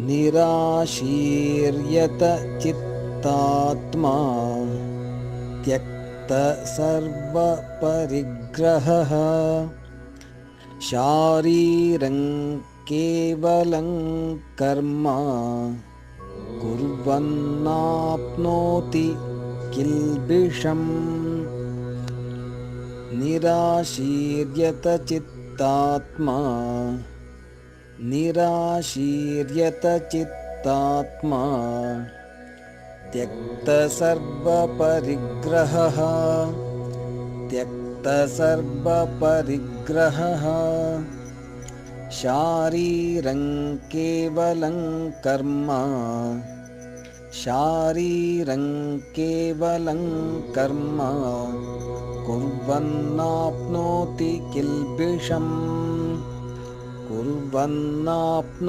निराशीर्यत चित्तात्मा त्यक्तसर्वपरिग्रहः शारीरं केवलं कर्म कुर्वन्नाप्नोति किल्बिषम्। निराशीर्यतचित्तात्मा निराशीर्यतचित्तात्मा त्यक्तसर्वपरिग्रहः त्यक्तसर्वपरिग्रहः। शारीरं केवलं कर्म शारीरं केवलं कर्म कुर्वन्नाप्नोति किल्बिषम् कुर्वन्नाप्नो